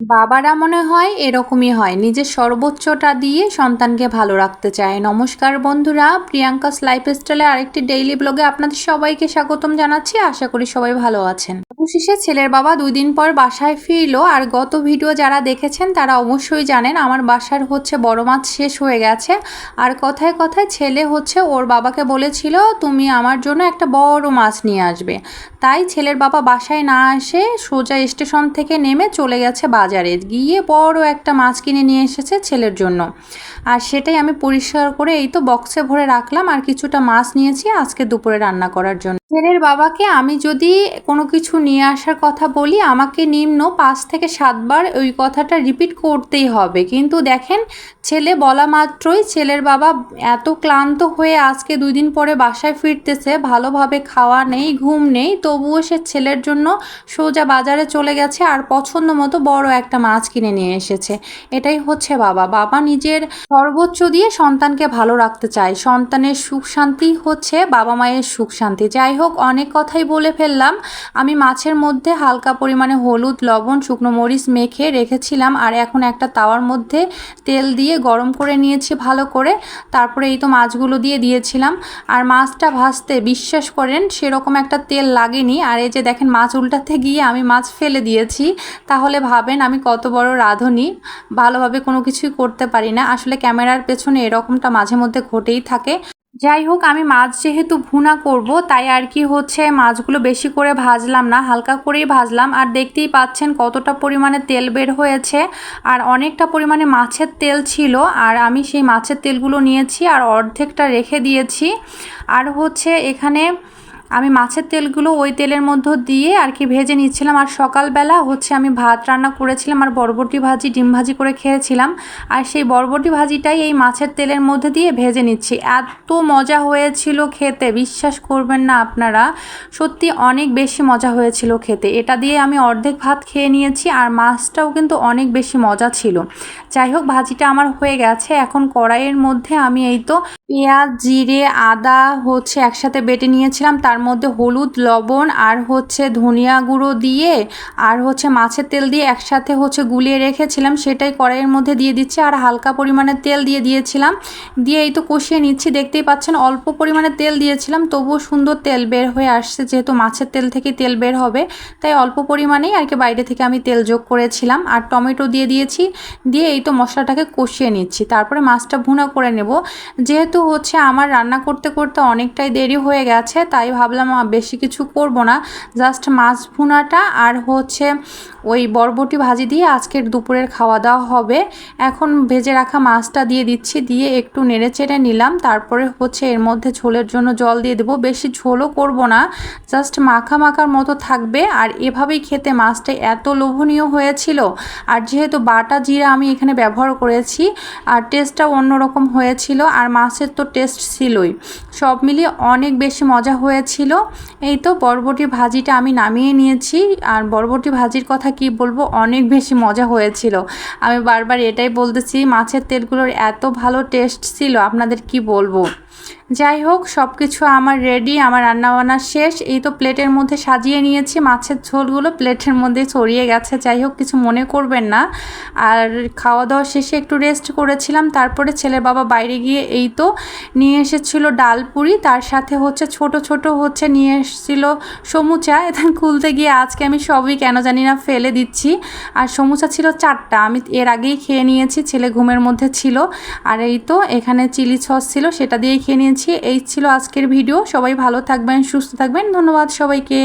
বাবারা মনে হয় এরকমই হয়। নিজের সর্বোচ্চটা দিয়ে সন্তানকে ভালো রাখতে চায়। নমস্কার বন্ধুরা, প্রিয়াঙ্কাস লাইফস্টাইলে আরেকটি ডেইলি ব্লগে আপনাদের সবাইকে স্বাগতম জানাচ্ছি। আশা করি সবাই ভালো আছেন। অবশেষে ছেলের বাবা দুই দিন পর বাসায় ফিরলো। আর গত ভিডিও যারা দেখেছেন, তারা অবশ্যই জানেন, আমার বাসার হচ্ছে বড় মাছ শেষ হয়ে গেছে। আর কথায় কথায় ছেলে হচ্ছে, ওর বাবাকে বলেছিল, তুমি আমার জন্য একটা বড় মাছ নিয়ে আসবে। তাই ছেলের বাবা বাসায় না এসে সোজা স্টেশন থেকে নেমে চলে গেছে বাজারে। গিয়ে বড় একটা মাছ কিনে নিয়ে এসেছে ছেলের জন্য। আর সেটাই আমি পরিষ্কার করে এই তো বক্সে ভরে রাখলাম। আর কিছুটা মাছ নিয়েছি আজকে দুপুরে রান্না করার জন্য। ছেলের বাবাকে আমি যদি কোনো কিছু নিয়ে আসার কথা বলি, আমাকে নিম্ন পাঁচ থেকে সাতবার ওই কথাটা রিপিট করতেই হবে। কিন্তু দেখেন, ছেলে বলা মাত্রই ছেলের বাবা এত ক্লান্ত হয়ে আজকে দুই দিন পরে বাসায় ফিরতেছে। ভালোভাবে খাওয়া নেই, ঘুম নেই। তবুও সে ছেলের জন্য সোজা বাজারে চলে গেছে। আর পছন্দ মতো বড় একটা মাছ কিনে নিয়ে এসেছে। এটাই হচ্ছে বাবা। বাবা নিজের সর্বোচ্চ দিয়ে সন্তানকে ভালো রাখতে চায়। সন্তানের সুখ শান্তি হচ্ছে বাবা মায়ের সুখ শান্তি। যাই হোক, অনেক কথাই বলে ফেললাম। আমি মাছের মধ্যে হালকা পরিমাণে হলুদ, লবণ, শুকনো মরিচ মেখে রেখেছিলাম আর এখন একটা তাওয়ার মধ্যে তেল দিয়ে গরম করে নিয়েছি ভালো করে। তারপরে এই তো মাছগুলো দিয়ে দিয়েছিলাম। আর মাছটা ভাজতে বিশ্বাস করেন, সেরকম একটা তেল লাগেনি। আর এই যে দেখেন, মাছ উল্টাতে গিয়ে আমি মাছ ফেলে দিয়েছি। তাহলে ভাবেন আমি কত বড় রাঁধুনি, ভালোভাবে কোনো কিছুই করতে পারি না। আসলে ক্যামেরার পেছনে এরকমটা মাঝে মধ্যে ঘটেই থাকে। যাই হোক, আমি মাছ যেহেতু ভুনা করব, তাই আর কি হচ্ছে, মাছগুলো বেশি করে ভাজলাম না, হালকা করেই ভাজলাম। আর দেখতেই পাচ্ছেন কতটা পরিমাণে তেল বের হয়েছে। আর অনেকটা পরিমাণে মাছের তেল ছিল, আর আমি সেই মাছের তেলগুলো নিয়েছি আর অর্ধেকটা রেখে দিয়েছি। আর হচ্ছে এখানে আমি মাছের তেলগুলো ওই তেলের মধ্যে দিয়ে আর কি ভেজে নিচ্ছিলাম। আর সকালবেলা হচ্ছে আমি ভাত রান্না করেছিলাম আর বরবটি ভাজি, ডিম ভাজি করে খেয়েছিলাম। আর সেই বরবটি ভাজিটাই এই মাছের তেলের মধ্যে দিয়ে ভেজে নিচ্ছি। এত মজা হয়েছিল খেতে, বিশ্বাস করবেন না আপনারা। সত্যি অনেক বেশি মজা হয়েছিল খেতে। এটা দিয়ে আমি অর্ধেক ভাত খেয়ে নিয়েছি আর মাছটাও কিন্তু অনেক বেশি মজা ছিল। যাই হোক, ভাজিটা আমার হয়ে গেছে। এখন কড়াইয়ের মধ্যে আমি এই তো পেঁয়াজ, জিরে, আদা হচ্ছে একসাথে বেটে নিয়েছিলাম। তার মধ্যে হলুদ, লবণ আর হচ্ছে ধনিয়া গুঁড়ো দিয়ে আর হচ্ছে মাছের তেল দিয়ে একসাথে হচ্ছে গুলিয়ে রেখেছিলাম। সেটাই কড়াইয়ের মধ্যে দিয়ে দিচ্ছি আর হালকা পরিমাণে তেল দিয়ে দিয়েছিলাম। দিয়ে এই তো কষিয়ে নিচ্ছি। দেখতেই পাচ্ছেন অল্প পরিমাণে তেল দিয়েছিলাম। তবুও সুন্দর তেল বের হয়ে আসছে। যেহেতু মাছের তেল থেকে তেল বের হবে, তাই অল্প পরিমাণেই আর কি বাইরে থেকে আমি তেল যোগ করেছিলাম। আর টমেটো দিয়ে দিয়েছি। দিয়ে এই তো মশলাটাকে কষিয়ে নিচ্ছি। তারপরে মাছটা ভুনা করে নেব। যেহেতু হচ্ছে আমার রান্না করতে করতে অনেকটাই দেরি হয়ে গেছে, তাই ভাবলাম বেশি কিছু করব না। জাস্ট মাছ ভুনাটা আর হচ্ছে ওই বরবটি ভাজি দিয়ে আজকের দুপুরের খাওয়া দাওয়া হবে। এখন ভেজে রাখা মাছটা দিয়ে দিচ্ছি, দিয়ে একটু নেড়ে চেড়ে নিলাম। তারপরে হচ্ছে এর মধ্যে ঝোলের জন্য জল দিয়ে দেবো। বেশি ঝোলও করব না, জাস্ট মাখা মাখার মতো থাকবে। আর এভাবেই খেতে মাছটা এত লোভনীয় হয়েছিল। আর যেহেতু বাটা জিরা আমি এখানে ব্যবহার করেছি, আর টেস্টটাও অন্যরকম হয়েছিল, আর মাছের তো টেস্ট ছিলই। সব মিলিয়ে অনেক বেশি মজা হয়েছিল। এই তো বরবটি ভাজিটা আমি নামিয়ে নিয়েছি। আর বরবটি ভাজির কথা কি বলব, অনেক বেশি মজা হয়েছিল। আমি বারবার এটাই বলতেছি, মাছের তেলগুলোর এত ভালো টেস্ট ছিল, আপনাদের কি বলব? যাই হোক সব কিছু আমার রেডি আমার রান্নাবান্না শেষ। এই তো প্লেটের মধ্যে সাজিয়ে নিয়েছি, মাছের ঝোলগুলো প্লেটের মধ্যে ছড়িয়ে গেছে। যাই হোক, কিছু মনে করবেন না। আর খাওয়া দাওয়া শেষে একটু রেস্ট করেছিলাম, তারপরে ছেলের বাবা বাইরে গিয়ে এই তো নিয়ে এসেছিল ডাল পুরি, তার সাথে হচ্ছে ছোট ছোট হচ্ছে নিয়ে এসেছিল সমুচা। এখন খুলতে গিয়ে আজকে আমি সবই কেন জানি না ফেলে দিচ্ছি। আর সমুচা ছিল চারটা, আমি এর আগেই খেয়ে নিয়েছি, ছেলে ঘুমের মধ্যে ছিল। আর এই তো এখানে চিলি সস ছিল, সেটা দিয়েই খেয়ে নিয়েছি। এই ছিল আজকের ভিডিও। সবাই ভালো থাকবেন সুস্থ থাকবেন। ধন্যবাদ সবাইকে।